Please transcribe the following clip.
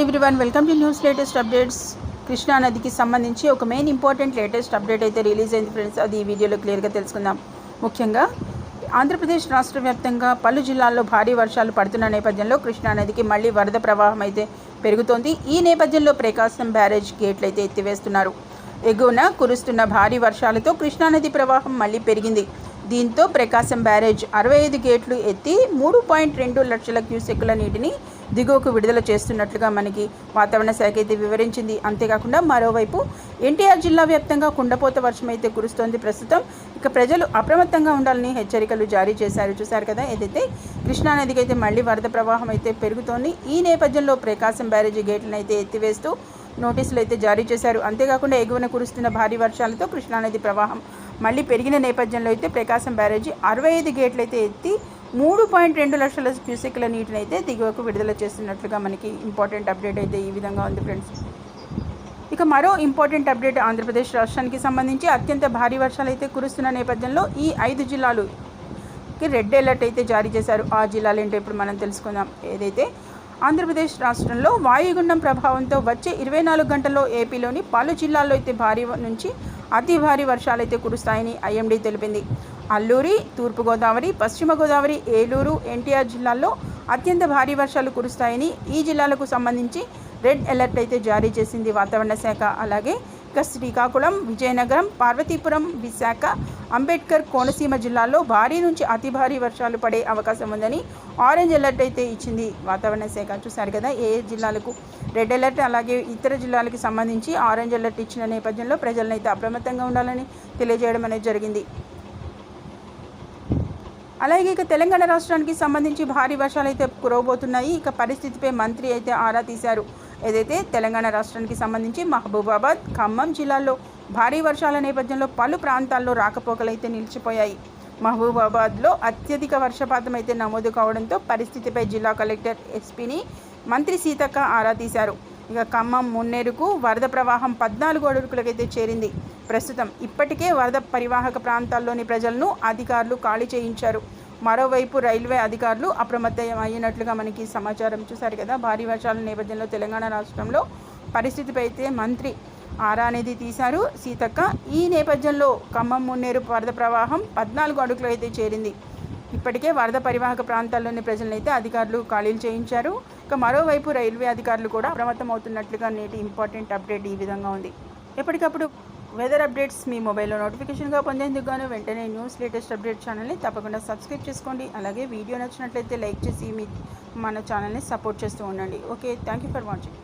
Everyone welcome to news latest updates Krishna నదికి సంబంధించి ఒక మెయిన్ ఇంపార్టెంట్ లేటెస్ట్ అప్డేట్ అయితే రిలీజ్ అయింది ఫ్రెండ్స్ అది ఈ వీడియోలో క్లియర్గా తెలుసుకుందాం. ముఖ్యంగా ఆంధ్రప్రదేశ్ రాష్ట్ర వ్యాప్తంగా పలు జిల్లాల్లో భారీ వర్షాలు పడుతున్న నేపథ్యంలో కృష్ణా నదికి వరద ప్రవాహం అయితే పెరుగుతోంది. ఈ నేపథ్యంలో ప్రకాశం బ్యారేజ్ గేట్లు అయితే ఎత్తివేస్తున్నారు. ఎగువన కురుస్తున్న భారీ వర్షాలతో కృష్ణానది ప్రవాహం మళ్ళీ పెరిగింది. దీంతో ప్రకాశం బ్యారేజ్ అరవై ఐదు గేట్లు ఎత్తి మూడు పాయింట్ రెండు లక్షల క్యూసెక్కుల నీటిని దిగువకు విడుదల చేస్తున్నట్లుగా మనకి వాతావరణ శాఖ అయితే వివరించింది. అంతేకాకుండా మరోవైపు ఎన్టీఆర్ జిల్లా వ్యాప్తంగా కుండపోత వర్షం అయితే కురుస్తోంది ప్రస్తుతం. ఇక ప్రజలు అప్రమత్తంగా ఉండాలని హెచ్చరికలు జారీ చేశారు. చూశారు కదా ఏదైతే కృష్ణానదికి అయితే మళ్ళీ వరద ప్రవాహం అయితే పెరుగుతోంది ఈ నేపథ్యంలో ప్రకాశం బ్యారేజీ గేట్లను అయితే ఎత్తివేస్తూ నోటీసులు అయితే జారీ చేశారు. అంతేకాకుండా ఎగువన కురుస్తున్న భారీ వర్షాలతో కృష్ణానది ప్రవాహం మళ్ళీ పెరిగిన నేపథ్యంలో అయితే ప్రకాశం బ్యారేజీ అరవై ఐదు గేట్లు అయితే ఎత్తి మూడు పాయింట్ రెండు లక్షల క్యూసెక్ల నీటిని అయితే దిగువకు విడుదల చేస్తున్నట్లుగా మనకి ఇంపార్టెంట్ అప్డేట్ అయితే ఈ విధంగా ఉంది ఫ్రెండ్స్. ఇక మరో ఇంపార్టెంట్ అప్డేట్ ఆంధ్రప్రదేశ్ రాష్ట్రానికి సంబంధించి అత్యంత భారీ వర్షాలు అయితే కురుస్తున్న నేపథ్యంలో ఈ ఐదు జిల్లాలు రెడ్ అలర్ట్ అయితే జారీ చేశారు. ఆ జిల్లాలు ఏంటో ఇప్పుడు మనం తెలుసుకుందాం. ఏదైతే ఆంధ్రప్రదేశ్ రాష్ట్రంలో వాయుగుండం ప్రభావంతో వచ్చే ఇరవై నాలుగు గంటల్లో ఏపీలోని పలు జిల్లాల్లో అయితే భారీ నుంచి అతి భారీ వర్షాలు అయితే కురుస్తాయని ఐఎండీ తెలిపింది. అల్లూరి తూర్పుగోదావరి పశ్చిమ గోదావరి ఏలూరు ఎన్టీఆర్ జిల్లాల్లో అత్యంత భారీ వర్షాలు కురుస్తాయని ఈ జిల్లాలకు సంబంధించి రెడ్ అలర్ట్ అయితే జారీ చేసింది వాతావరణ శాఖ. అలాగే శ్రీకాకుళం విజయనగరం పార్వతీపురం విశాఖ అంబేద్కర్ కోనసీమ జిల్లాల్లో భారీ నుంచి అతి భారీ వర్షాలు పడే అవకాశం ఉందని ఆరెంజ్ అలర్ట్ అయితే ఇచ్చింది వాతావరణ శాఖ. చూశారు కదా ఏ జిల్లాలకు? రెడ్ అలర్ట్ అలాగే ఇతర జిల్లాలకు సంబంధించి ఆరెంజ్ అలర్ట్ ఇచ్చిన నేపథ్యంలో ప్రజలను అయితే అప్రమత్తంగా ఉండాలని తెలియజేయడం అనేది జరిగింది. అలాగే ఇక తెలంగాణ రాష్ట్రానికి సంబంధించి భారీ వర్షాలు అయితే కురవబోతున్నాయి. ఇక పరిస్థితిపై మంత్రి అయితే ఆరా తీశారు. ఏదైతే తెలంగాణ రాష్ట్రానికి సంబంధించి మహబూబాబాద్ ఖమ్మం జిల్లాల్లో భారీ వర్షాల నేపథ్యంలో పలు ప్రాంతాల్లో రాకపోకలైతే నిలిచిపోయాయి. మహబూబాబాద్లో అత్యధిక వర్షపాతం అయితే నమోదు కావడంతో పరిస్థితిపై జిల్లా కలెక్టర్ ఎస్పీని మంత్రి సీతక్క ఆరా తీశారు. ఇక ఖమ్మం మున్నేరుకు వరద ప్రవాహం పద్నాలుగు అడుగులకైతే చేరింది. ప్రస్తుతం ఇప్పటికే వరద పరివాహక ప్రాంతాల్లోని ప్రజలను అధికారులు ఖాళీ చేయించారు. మరోవైపు రైల్వే అధికారులు అప్రమత్తం అయినట్లుగా మనకి సమాచారం చూశారు కదా. భారీ వర్షాల నేపథ్యంలో తెలంగాణ రాష్ట్రంలో పరిస్థితిపై అయితే మంత్రి ఆరా అనేది తీశారు. సీతక్క ఈ నేపథ్యంలో ఖమ్మం మున్నేరు వరద ప్రవాహం పద్నాలుగు అడుగులు అయితే చేరింది. ఇప్పటికే వరద పరివాహక ప్రాంతాల్లోని ప్రజలనైతే అధికారులు ఖాళీలు చేయించారు. ఇక మరోవైపు రైల్వే అధికారులు కూడా అప్రమత్తం అవుతున్నట్లుగా నేటి ఇంపార్టెంట్ అప్డేట్ ఈ విధంగా ఉంది. ఎప్పటికప్పుడు వెదర్ అప్డేట్స్ మీ మొబైల్లో నోటిఫికేషన్గా పొందేందుకు గాను వెంటనే న్యూస్ లేటెస్ట్ అప్డేట్ ఛానల్ని తప్పకుండా సబ్స్క్రైబ్ చేసుకోండి. అలాగే వీడియో నచ్చినట్లయితే లైక్ చేసి మీ మన ఛానల్ని సపోర్ట్ చేస్తూ ఉండండి. Okay thank you for watching